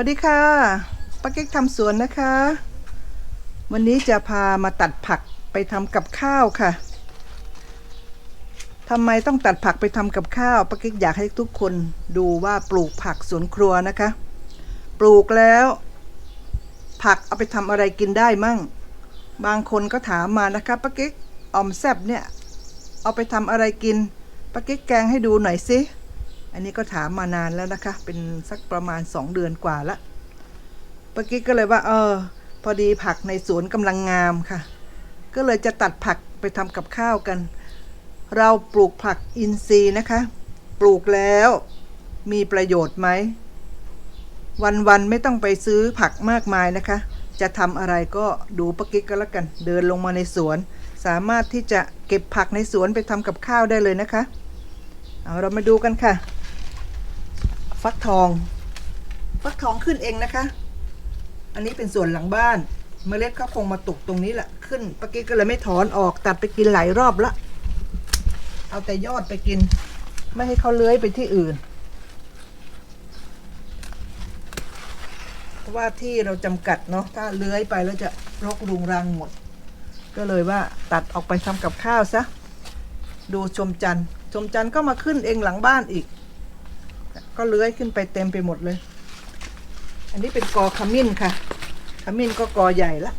วัสดีค่ะป้าเก๊กทำสวนนะคะ วันนี้จะพามาตัดผักไปทำกับข้าวค่ะทำไมต้องตัดผักไปทำกับข้าวป้าเก๊กอยากให้ทุกคนดูว่าปลูกผักสวนครัวนะคะ ปลูกแล้ว ผักเอาไปทำอะไรกินได้มั่ง บางคนก็ถามมานะคะป้าเก๊กออมแซบเนี่ย เอาไปทำอะไรกินป้าเก๊กแกงให้ดูหน่อยสิ อันนี้ก็ถามมานานแล้วนะคะ เป็นสักประมาณสองเดือนกว่าละปกิ๊กก็เลยว่า เออ พอดีผักในสวนกำลังงามค่ะ ก็เลยจะตัดผักไปทำกับข้าวกัน เราปลูกผักอินทรีย์นะคะ ปลูกแล้วมีประโยชน์ไหม วันๆไม่ต้องไปซื้อผักมากมายนะคะ จะทำอะไรก็ดูปกิ๊กก็แล้วกัน เดินลงมาในสวน สามารถที่จะเก็บผักในสวนไปทำกับข้าวได้เลยนะคะ เอาเรามาดูกันค่ะ ฟักทอง ฟักทองขึ้นเองนะคะ อันนี้เป็นส่วนหลังบ้านเมล็ดเขาคงมาตกตรงนี้แหละขึ้นปกี้ก็เลยไม่ถอนออกตัดไปกินหลายรอบละเอาแต่ยอดไปกิน ไม่ให้เขาเลื้อยไปที่อื่น เพราะว่าที่เราจำกัดเนาะถ้าเลื้อยไปแล้วจะรกรุงรังหมด ก็เลยว่าตัดออกไปทำกับข้าวซะ ดูชมจันทร์ชมจันทร์ก็มาขึ้นเองหลังบ้านอีก ก็เลื้อยขึ้นไปเต็มไปหมดเลย อันนี้เป็นกอขมิ้นค่ะ ขมิ้นก็กอใหญ่ละ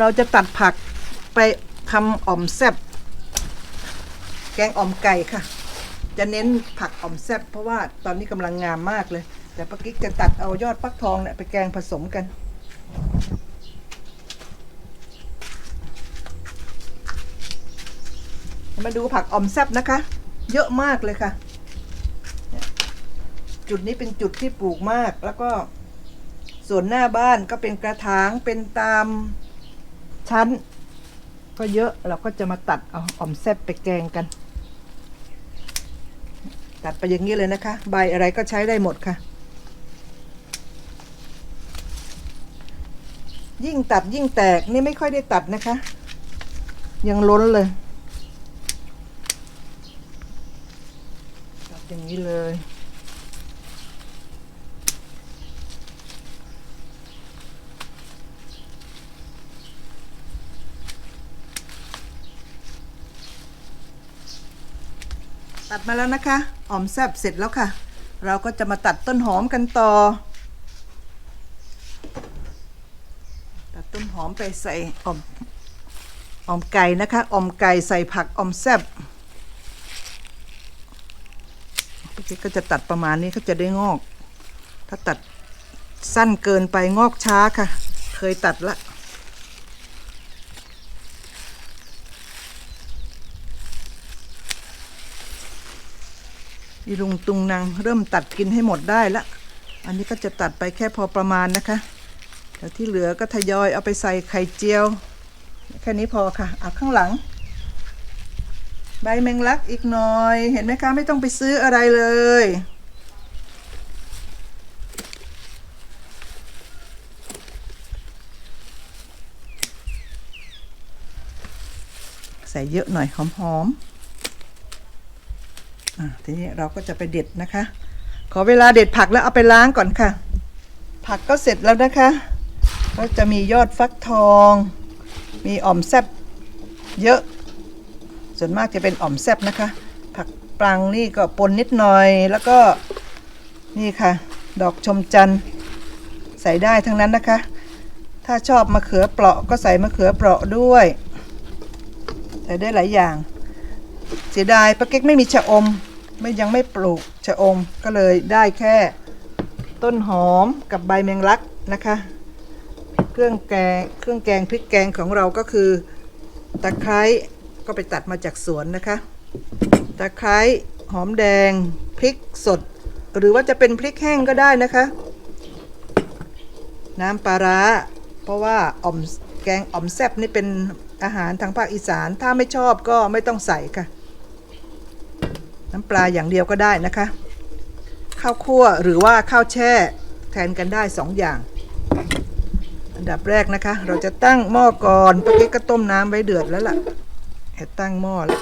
เราจะตัดผักไปทำอ่อมแซบแกงอ่อมไก่ค่ะ จะเน้นผักอ่อมแซบเพราะว่าตอนนี้กำลังงามมากเลย แต่ป้ากิ๊กจะตัดเอายอดฟักทองเนี่ยไปแกงผสมกันมาดูผักอ่อมแซบนะคะ เยอะมากเลยค่ะ จุดนี้เป็นจุดที่ปลูกมาก แล้วก็ส่วนหน้าบ้านก็เป็นกระถางเป็นตามชั้น ก็เยอะเราก็จะมาตัดเอาอ่อมแซบไปแกงกัน ตัดไปอย่างนี้เลยนะคะ ใบอะไรก็ใช้ได้หมดค่ะ ยิ่งตัดยิ่งแตกนี่ไม่ค่อยได้ตัดนะคะ ยังล้นเลย ตัด อย่างนี้เลย ตัดมาแล้วนะคะออมแซบเสร็จแล้วค่ะ เราก็จะมาตัดต้นหอมกันต่อ ตัดต้นหอมไปใส่ออมออมไก่นะคะออมไก่ใส่ผักออมแซบ พี่ ก็จะตัดประมาณนี้ก็จะได้งอก ถ้าตัดสั้นเกินไปงอกช้าค่ะ เคยตัดละอีลุงตุงนางเริ่มตัดกินให้หมดได้ละ อันนี้ก็จะตัดไปแค่พอประมาณนะคะแต่ที่เหลือก็ทยอยเอาไปใส่ไข่เจียว แค่นี้พอค่ะเอาข้างหลัง ใบแมงลักอีกหน่อย เห็นไหมคะไม่ต้องไปซื้ออะไรเลย ใส่เยอะหน่อยหอมๆอะทีนี้เราก็จะไปเด็ดนะคะ ขอเวลาเด็ดผักแล้วเอาไปล้างก่อนค่ะ ผักก็เสร็จแล้วนะคะ ก็จะมียอดฟักทอง มีอ่อมแซบเยอะ ส่วนมากจะเป็นอ่อมแซบนะคะ ผักปรังนี่ก็ปนนิดหน่อย แล้วก็นี่ค่ะ ดอกชมจันทร์ใส่ได้ทั้งนั้นนะคะ ถ้าชอบมะเขือเปราะก็ใส่มะเขือเปราะด้วยใส่ได้หลายอย่าง เสียดายป้าเก๊กไม่มีชะอม ไม่ยังไม่ปลูกชะอมก็เลยได้แค่ ต้นหอมกับใบแมงลักนะคะ เครื่องแกงเครื่องแกงพริกแกงของเราก็คือตะไคร้ ก็ไปตัดมาจากสวนนะคะตะไคร้หอมแดงพริกสด หรือว่าจะเป็นพริกแห้งก็ได้นะคะ น้ำปลาร้า เพราะว่าอ่อมแกงอ่อมแซบนี่เป็นอาหารทางภาคอีสานถ้าไม่ชอบก็ไม่ต้องใส่ค่ะ น้ำปลาอย่างเดียวก็ได้นะคะ ข้าวคั่วหรือว่าข้าวแช่แทนกันได้สองอย่าง อันดับแรกนะคะ เราจะตั้งหม้อก่อนปกี้ก็ต้มน้ำไว้เดือดแล้วล่ะ ตั้งหม้อแล้ว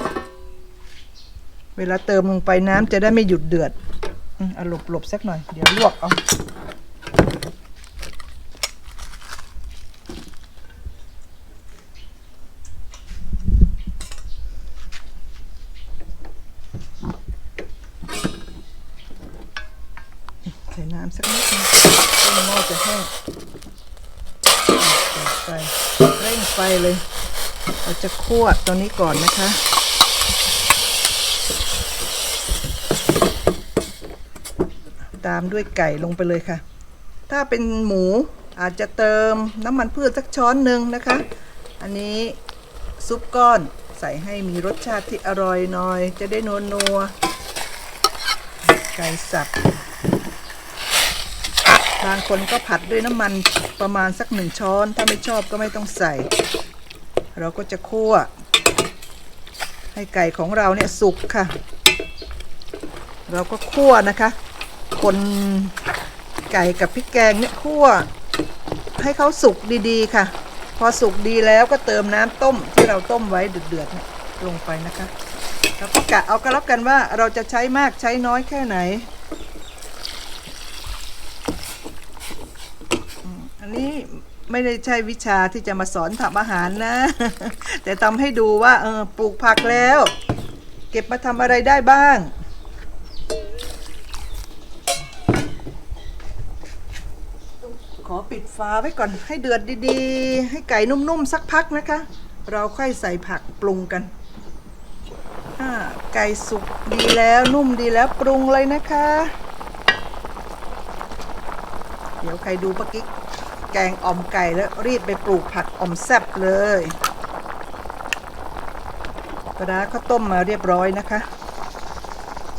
เวลาเติมลงไปน้ำจะได้ไม่หยุดเดือดอืมเอาหลบหลบสักหน่อย เดี๋ยวลวกเอาใส่น้ำสักนิดนึงต้นหม้อจะแห้งไฟเร่งไฟเลย เราจะคั่วตัวนี้ก่อนนะคะ ตามด้วยไก่ลงไปเลยค่ะ ถ้าเป็นหมูอาจจะเติมน้ำมันพืชสักช้อนหนึ่งนะคะ อันนี้ซุปก้อนใส่ให้มีรสชาติที่อร่อยหน่อย จะได้นัวนัวไก่สับบางคนก็ผัดด้วยน้ำมันประมาณสักหนึ่งช้อน ถ้าไม่ชอบก็ไม่ต้องใส่ เราก็จะคั่ว ให้ไก่ของเราเนี่ยสุกค่ะ เราก็คั่วนะคะ คนไก่กับพริกแกงเนี่ยคั่ว ให้เขาสุกดีๆค่ะ พอสุกดีแล้วก็เติมน้ำต้มที่เราต้มไว้เดือดๆลงไปนะคะแล้วก็กะเอาก็แล้วกันว่าเราจะใช้มากใช้น้อยแค่ไหน อันนี้ ไม่ได้ใช่วิชาที่จะมาสอนทำอาหารนะ แต่ทำให้ดูว่าเออปลูกผักแล้ว เก็บมาทำอะไรได้บ้างขอปิดฟ้าไว้ก่อนให้เดือดดีๆ ให้ไก่นุ่มๆสักพักนะคะ เราค่อยใส่ผักปรุงกันไก่สุกดีแล้วนุ่มดีแล้วปรุงเลยนะคะ เดี๋ยวใครดูปะกิ๊ก แกงอ่อมไก่แล้วรีบไปปลูกผักอ่อมแซ่บเลยปลาร้าเขาต้มมาเรียบร้อยนะคะ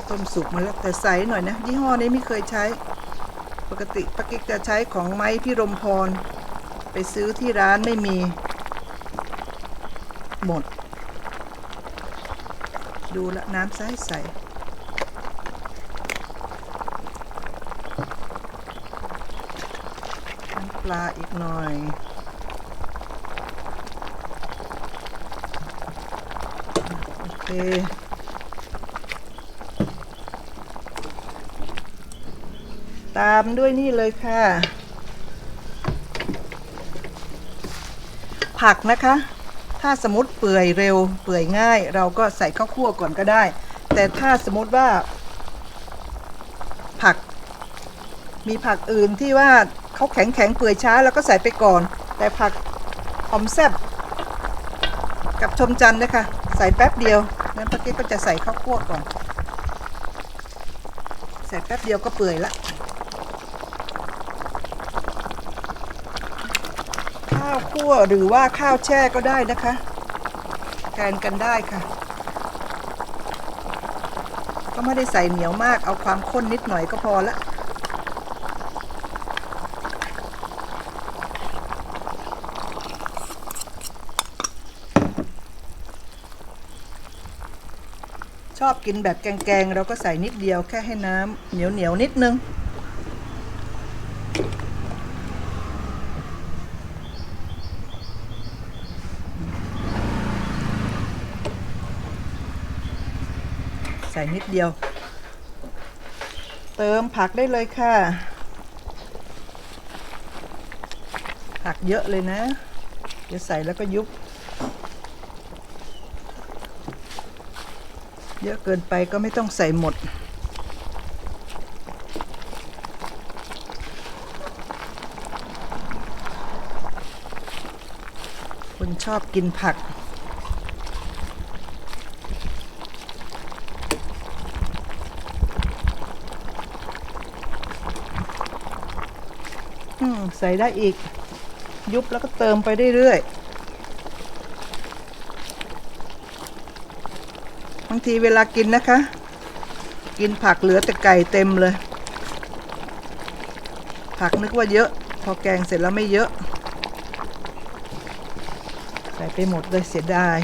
ต้มสุกมาแล้วแต่ใสหน่อยนะ ยี่ห้อนี้ไม่เคยใช้ ปกติปกิกจะใช้ของไม้พี่รมพร ไปซื้อที่ร้านไม่มี หมด ดูละน้ำใสใส น้ำป ลาอีกหน่อย โอเคตามด้วยนี่เลยค่ะ ผักนะคะ ถ้าสมมติเปื่อยเร็ว เปื่อยง่าย เราก็ใส่ข้าวคั่วก่อนก็ได้ แต่ถ้าสมมติว่า ผัก มีผักอื่นที่ว่า เขาแข็งแข็งเปื่อยช้าแล้วก็ใส่ไปก่อน แต่ผักหอมแซ่บกับชมจันนะคะใส่แป๊บเดียวนั้นป้าเก๊ก็จะใส่ข้าวคั่วก่อน ใส่แป๊บเดียวก็เปื่อยละข้าวคั่วหรือว่าข้าวแช่ก็ได้นะคะแทนกันได้ค่ะ ก็ไม่ได้ใส่เหนียวมากเอาความข้นนิดหน่อยก็พอละ ชอบกินแบบแกงๆเราก็ใส่นิดเดียวแค่ให้น้ำเหนียวเหนียวๆนิดนึง ใส่นิดเดียว เติมผักได้เลยค่ะ ผักเยอะเลยนะ เดี๋ยวใส่แล้วก็ยุบ เยอะเกินไปก็ไม่ต้องใส่หมด คนชอบกินผักอืมใส่ได้อีก ยุบแล้วก็เติมไปเรื่อยๆ บางทีเวลากินนะคะ กินผักเหลือแต่ไก่เต็มเลย ผักนึกว่าเยอะ พอแกงเสร็จแล้วไม่เยอะ ใส่ไปหมดเลยเสียดาย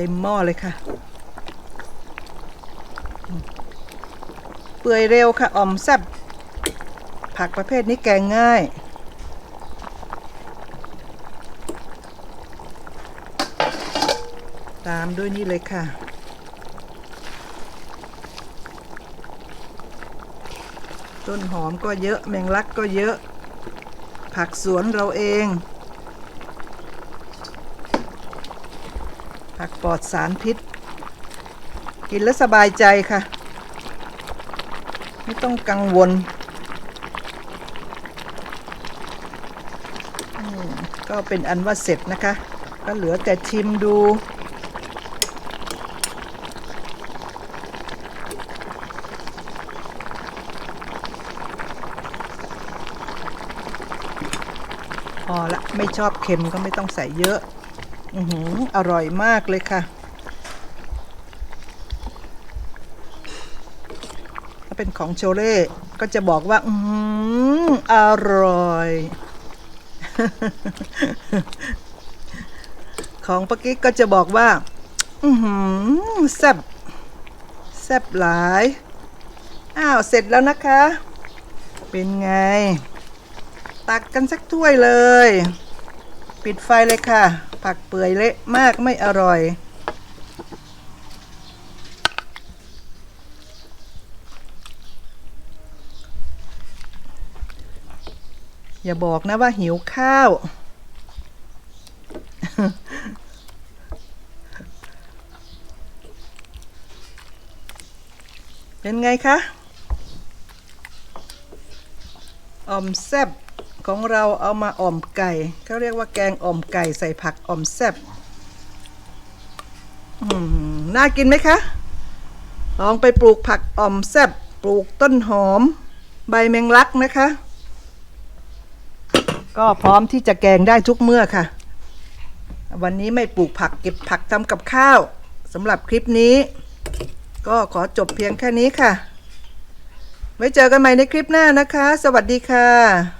เต็มหม้อเลยค่ะ เปื่อยเร็วค่ะอ่อมแซ่บผักประเภทนี้แกงง่ายตามด้วยนี่เลยค่ะ ต้นหอมก็เยอะแมงลักก็เยอะ ผักสวนเราเอง ผักปลอดสารพิษ กินแล้วสบายใจค่ะ ไม่ต้องกังวล ก็เป็นอันว่าเสร็จนะคะ ก็เหลือแต่ชิมดูพอละไม่ชอบเค็มก็ไม่ต้องใส่เยอะ อือหืออร่อยมากเลยค่ะถ้าเป็นของโชเล่ก็จะบอกว่า อืออร่อย ของปกิ๊กก็จะบอกว่า อือแซ่บแซ่บหลาย อ้าว เสร็จแล้วนะคะ เป็นไง ตักกันสักถ้วยเลย ปิดไฟเลยค่ะ ผักเปื่อยเละมากไม่อร่อย อย่าบอกนะว่าหิวข้าว เป็นไงคะออมแซบ ของเราเอามาอ่อมไก่เขาเรียกว่าแกงอ่อมไก่ใส่ผักอ่อมแซบน่ากินไหมคะ ลองไปปลูกผักอ่อมแซบปลูกต้นหอม ใบแมงลักนะคะ ก็พร้อมที่จะแกงได้ทุกเมื่อค่ะ วันนี้ไม่ปลูกผักเก็บผักทำกับข้าวสำหรับคลิปนี้ ก็ขอจบเพียงแค่นี้ค่ะไว้เจอกันใหม่ในคลิปหน้านะคะ สวัสดีค่ะ